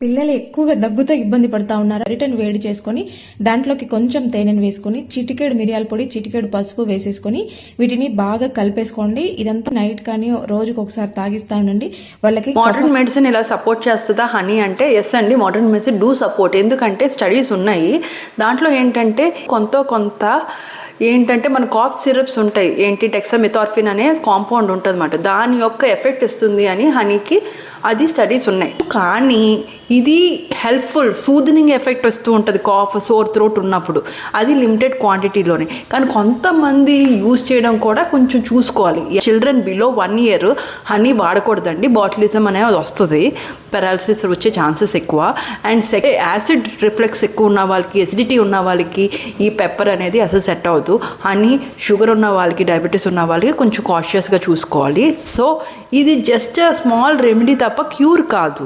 పిల్లలు ఎక్కువగా దగ్గుతో ఇబ్బంది పడుతూ ఉన్నారు. అరిటను వేడి చేసుకొని దాంట్లోకి కొంచెం తేనెను వేసుకొని చిటికేడు మిరియాల పొడి చిటికేడు పసుపు వేసేసుకొని వీటిని బాగా కలిపేసుకోండి. ఇదంతా నైట్ కానీ రోజుకు ఒకసారి తాగిస్తా ఉండండి. వాళ్ళకి మోడర్న్ మెడిసిన్ ఇలా సపోర్ట్ చేస్తుందా హనీ అంటే ఎస్ అండి మోడర్న్ మెడిసిన్ డూ సపోర్ట్ ఎందుకంటే స్టడీస్ ఉన్నాయి. దాంట్లో ఏంటంటే కొంత కొంత ఏంటంటే మన కాఫ్ సిరప్స్ ఉంటాయి. ఏంటి టెక్సమిథార్ఫిన్ అనే కాంపౌండ్ ఉంటుంది దాని యొక్క ఎఫెక్ట్ ఇస్తుంది అని హనీకి అది స్టడీస్ ఉన్నాయి. కానీ ఇది హెల్ప్ఫుల్ సూదనింగ్ ఎఫెక్ట్ వస్తూ ఉంటుంది కాఫ్ సోర్ థ్రోట్ ఉన్నప్పుడు. అది లిమిటెడ్ క్వాంటిటీలోనే కానీ కొంతమంది యూజ్ చేయడం కూడా కొంచెం చూసుకోవాలి. Children below one year honey వాడకూడదండి. Botulism అనేది వస్తుంది. పెరాలసిస్ వచ్చే ఛాన్సెస్ ఎక్కువ. అండ్ సెకండ్ యాసిడ్ రిఫ్లెక్స్ ఎక్కువ ఉన్న వాళ్ళకి ఎసిడిటీ ఉన్న వాళ్ళకి ఈ పెప్పర్ అనేది అసలు సెట్ అవ్వదు. హనీ షుగర్ ఉన్న వాళ్ళకి డయాబెటీస్ ఉన్న వాళ్ళకి కొంచెం కాషియస్గా చూసుకోవాలి. సో ఇది జస్ట్ స్మాల్ రెమెడీ తప్ప ದಪ್ಪ ಕ್ಯೂರ್ ಕಾದು